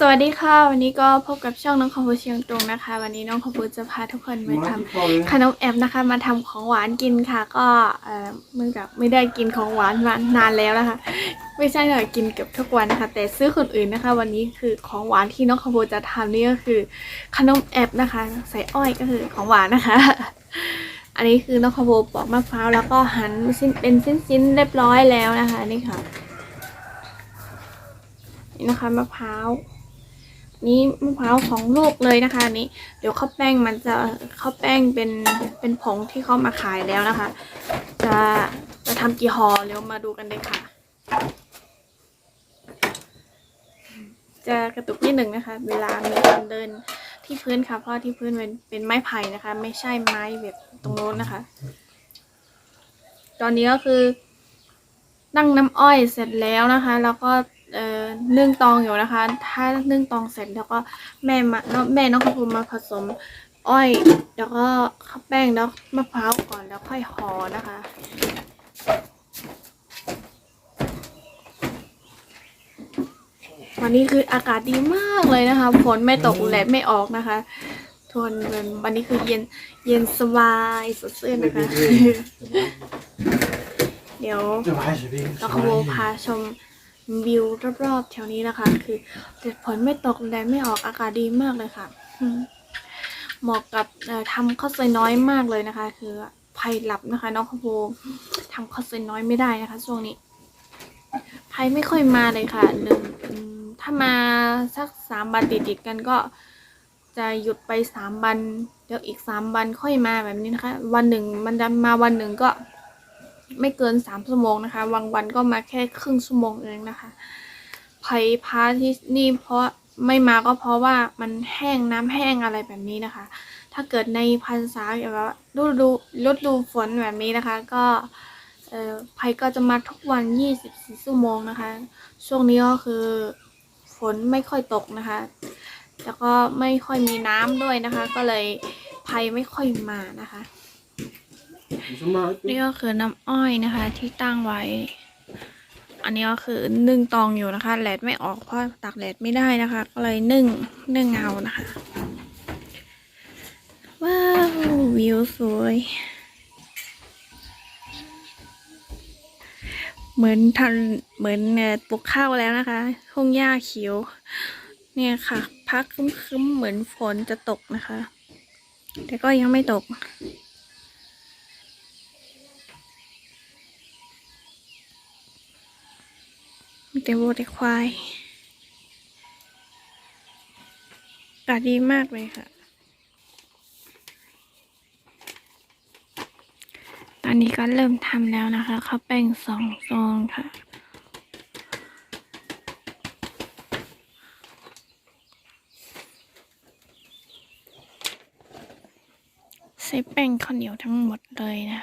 สวัสดีค่ะ วันนี้ก็พบกับช่องน้องคอมพูเชียงตรงนะคะ วันนี้น้องคอมพูจะพาทุกคนมาทำขนมแอบนะคะ มาทำของหวานกินค่ะ ก็เอ่อเมื่อกับไม่ได้กินของหวานมานานแล้วนะคะ ไม่ใช่ค่ะกินเกือบทุกวันนะคะ แต่ซื้อคนอื่นนะคะ วันนี้คือของหวานที่น้องคอมพูจะทำนี่ก็คือ ขนมแอบนะคะ ใส่อ้อยก็คือของหวานนะคะ อันนี้คือน้องคอมพูปอกมะพร้าวแล้วก็หั่นเป็นชิ้นๆเรียบร้อยแล้วนะคะนี่ค่ะ นี่นะคะมะพร้าวนี่มะพร้าวของลูกเลยนะคะนี้ เดี๋ยวข้าวแป้งมันจะข้าวแป้งเป็นเป็นผงที่เขามาขายแล้วนะคะ จะจะทำกี่ห่อเดี๋ยวมาดูกันเลยค่ะ จะกระตุกนิดหนึ่งนะคะ เวลามีคนเดินที่พื้นค่ะ เพราะที่พื้นเป็นเป็นไม้ไผ่นะคะ ไม่ใช่ไม้แบบตรงโน้นนะคะ ตอนนี้ก็คือนั่งน้ำอ้อยเสร็จแล้วนะคะ แล้วก็ นึ่งตองอยู่นะคะ ถ้านึ่งตองเสร็จแล้วก็แม่มาน้องแม่น้องข้าวปูมาผสม อ้อย แล้วก็ข้าวแป้งแล้วมะพร้าวก่อนแล้วค่อยห่อนะคะวันนี้คืออากาศดีมากเลยนะคะ ฝนไม่ตกแดดไม่ออกนะคะทวนเป็นวันนี้คือเย็นเย็นสบายสดชื่นนะคะ เดี๋ยว Det var så vildt. เราขโมพาชม วิวรอบๆแถวนี้นะคะ คือฝนไม่ตกแดดไม่ออกอากาศดีมากเลยค่ะเหมาะกับทำข้าวซอยน้อยมากเลยนะคะ คือภัยหลับนะคะน้องขโมทำข้าวซอยน้อยไม่ได้นะคะช่วงนี้ภัยไม่ค่อยมาเลยค่ะหนึ่งถ้ามาสักสามวันติดๆกันก็จะหยุดไปสามวันเดี๋ยวอีกสามวันค่อยมาแบบนี้นะคะ วันหนึ่งมันจะมาวันหนึ่งก็ ไม่เกินสามชั่วโมงนะคะบางวันก็มาแค่ครึ่งชั่วโมงเองนะคะภัยพาที่นี่เพราะไม่มาก็เพราะว่ามันแห้งน้ำแห้งอะไรแบบนี้นะคะ ถ้าเกิดในพรรษาแบบว่าฤดูฤดูฝนแบบนี้นะคะ ก็เอ่อภัยก็จะมาทุกวัน24ชั่วโมงนะคะ ช่วงนี้ก็คือฝนไม่ค่อยตกนะคะ แล้วก็ไม่ค่อยมีน้ำด้วยนะคะ ก็เลยภัยไม่ค่อยมานะคะ นี่ก็คือน้ำอ้อยนะคะที่ตั้งไว้ อันนี้ก็คือนึ่งตองอยู่นะคะแดดไม่ออกเพราะตากแดดไม่ได้นะคะ ก็เลยนึ่งนึ่งเงานะคะ ว้าววิวสวย เหมือนทันเหมือนเอ่อปลูกข้าวแล้วนะคะทุ่งหญ้าเขียว เนี่ยค่ะ พักครึ้มๆเหมือนฝนจะตกนะคะ แต่ก็ยังไม่ตก มีแต่วัวแต่ควายอากาศดีมากเลยค่ะ ตอนนี้ก็เริ่มทำแล้วนะคะ เขาแป้งสองซองค่ะใส่แป้งข้าวเหนียวทั้งหมดเลยนะ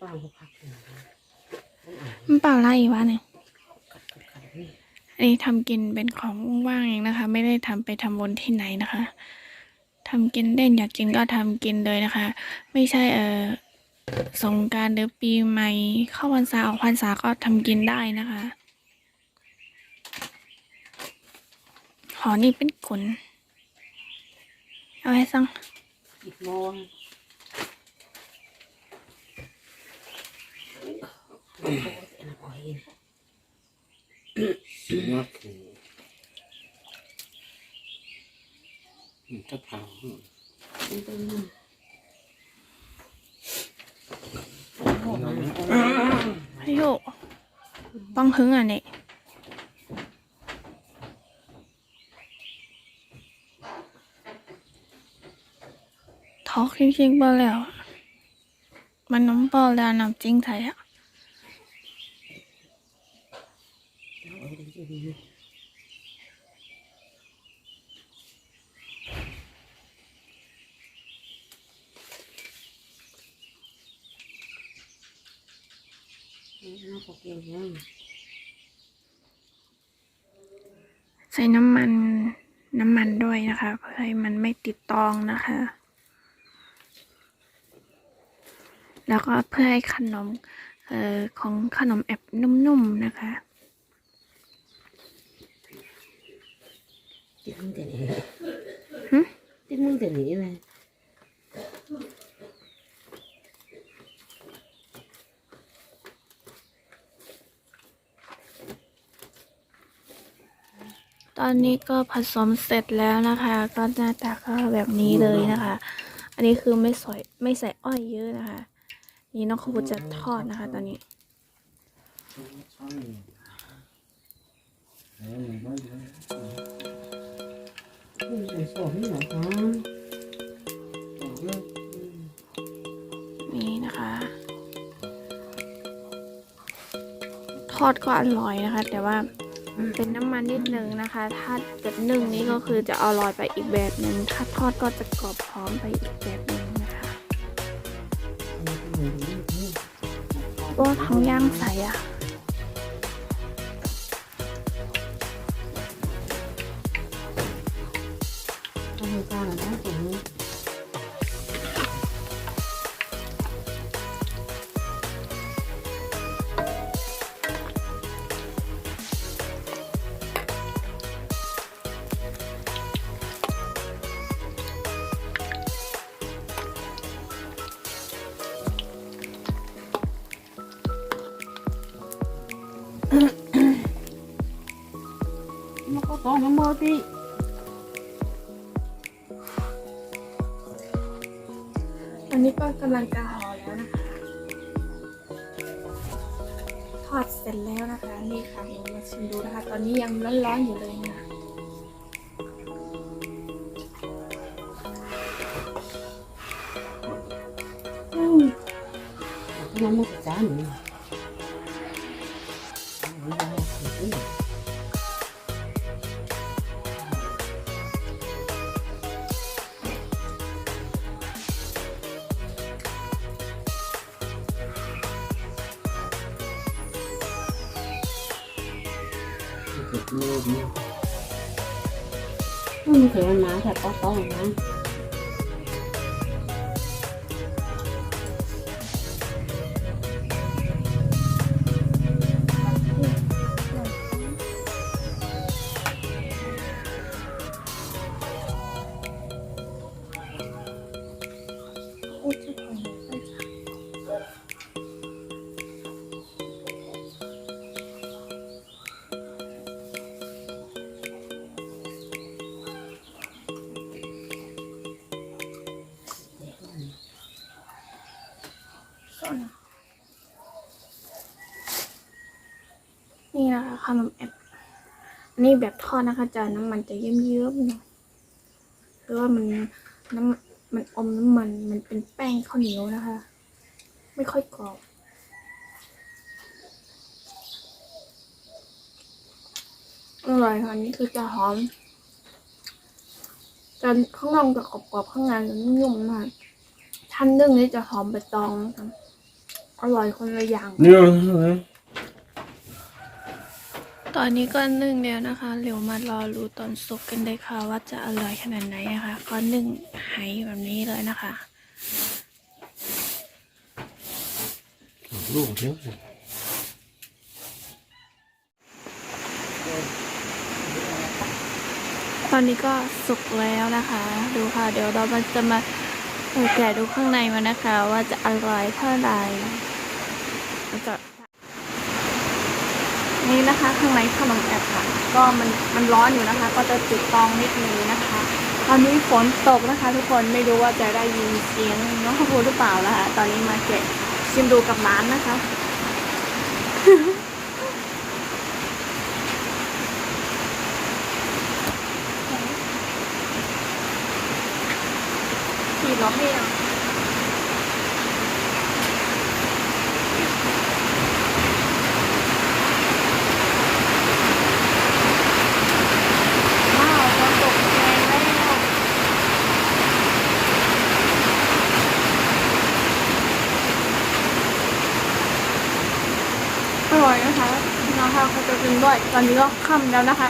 ป้าเขาพักอยู่นะ มันเปล่าไรวะเนี่ยอันนี้ทำกินเป็นของว่างๆเองนะคะ ไม่ได้ทำไปทำบุญที่ไหนนะคะทำกินเล่นอยากกินก็ทำกินเลยนะคะ ไม่ใช่เออสงการหรือปีใหม่เข้าพรรษาออกพรรษาก็ทำกินได้นะคะหอนี่เป็นขนเอาไว้ซังสิบโมง Smak. Inte pannan. พายุปังหึงอะเนี่ยทอกจริงๆเปล่าแล้ว มันน้ำเปล่าแล้วน้ำจริงใส่อะ น่าจะเก่งยัง ใส่น้ำมันน้ำมันด้วยนะคะ เพื่อให้มันไม่ติดตองนะคะ แล้วก็เพื่อให้ขนมออของขนมแอบนุ่มๆนะคะ มึงแต่นี้หึติดมึงแต่นี้เลยตอนนี้ก็ผสมเสร็จแล้วนะคะ ก็หน้าตาก็แบบนี้เลยนะคะ อันนี้คือไม่ใส่ไม่ใส่อ้อยเยอะนะคะ นี่น้องเขาจะทอดนะคะ ตอนนี้มึง ใส่สองนี่เหรอคะนี่นะคะ ทอดก็อร่อยนะคะ แต่ว่าเป็นน้ำมันนิดนึงนะคะ ถ้าเกิดนึ่งนี้ก็คือจะอร่อยไปอีกแบบหนึ่งถ้าทอดก็จะกรอบพร้อมไปอีกแบบหนึ่งนะคะโอ้ทั้งย่างใสอะ ต้องให้ป้าหน่อยนะตรงนี้ nó có to nó mơ đi ก็กำลังจะห่อแล้วนะคะ ทอดเสร็จแล้วนะคะ นี่ค่ะเดี๋ยวมาชิมดูนะคะ ตอนนี้ยังร้อนๆอยู่เลยนะ Ừ. nó mua cái giá nữa Đấy, รูปนี่มันเคยมันมาแต่ก็ต้องนะ นี่นะคะขนมแอบนนี้แบบทอดนะคะจะน้ำมันจะเยิ้มๆหน่อยหรือว่ามันน้ำมันอมน้ำมันมันเป็นแป้งข้าวเหนียวนะคะ ไม่ค่อยกรอบอร่อยค่ะนนี้คือจะหอมจนข้างนอกจะกรอบๆข้างในจะนุ่มๆมากท่านนึ่งนี่จะหอมใบตองนะคะ อร่อยคนละอย่าง เนี่ยเลยตอนนี้ก็นึ่งแล้วนะคะ เดี๋ยวมารอรู้ตอนสุกกันได้ค่ะ ว่าจะอร่อยขนาดไหนนะคะก็นึ่งไหแบบนี้เลยนะคะ ลูกเยอะตอนนี้ก็สุกแล้วนะคะ ดูค่ะ เดี๋ยวเรามันจะมาเปิดแกะดูข้างในมันนะคะ ว่าจะอร่อยเท่าไหร่ แล้วก็นี่นะคะข้างในขนมแอบค่ะ ก็มันมันร้อนอยู่นะคะ ก็จะติดฟองนิดนึงนะคะ ตอนนี้ฝนตกนะคะ ทุกคนไม่รู้ว่าจะได้ยินเสียงน้องข้าวโพดหรือเปล่านะคะตอนนี้มาแกะชิมดูกับร้านนะคะขี่ล้อให้ยังว้าวฝนตกแรงแล้ว อยนะคะพี่น้องค่ะเขาจะกินด้วยตอนนี้ก็ค่ำแล้วนะคะ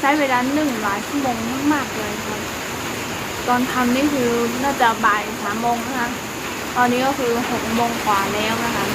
ใช้เวลาหนึ่งหลายชั่วโมงมากๆเลยค่ะตอนทำนี่คือน่าจะบ่ายสามโมงนะคะ ตอนนี้ก็คือหกโมงกว่าแล้วนะคะ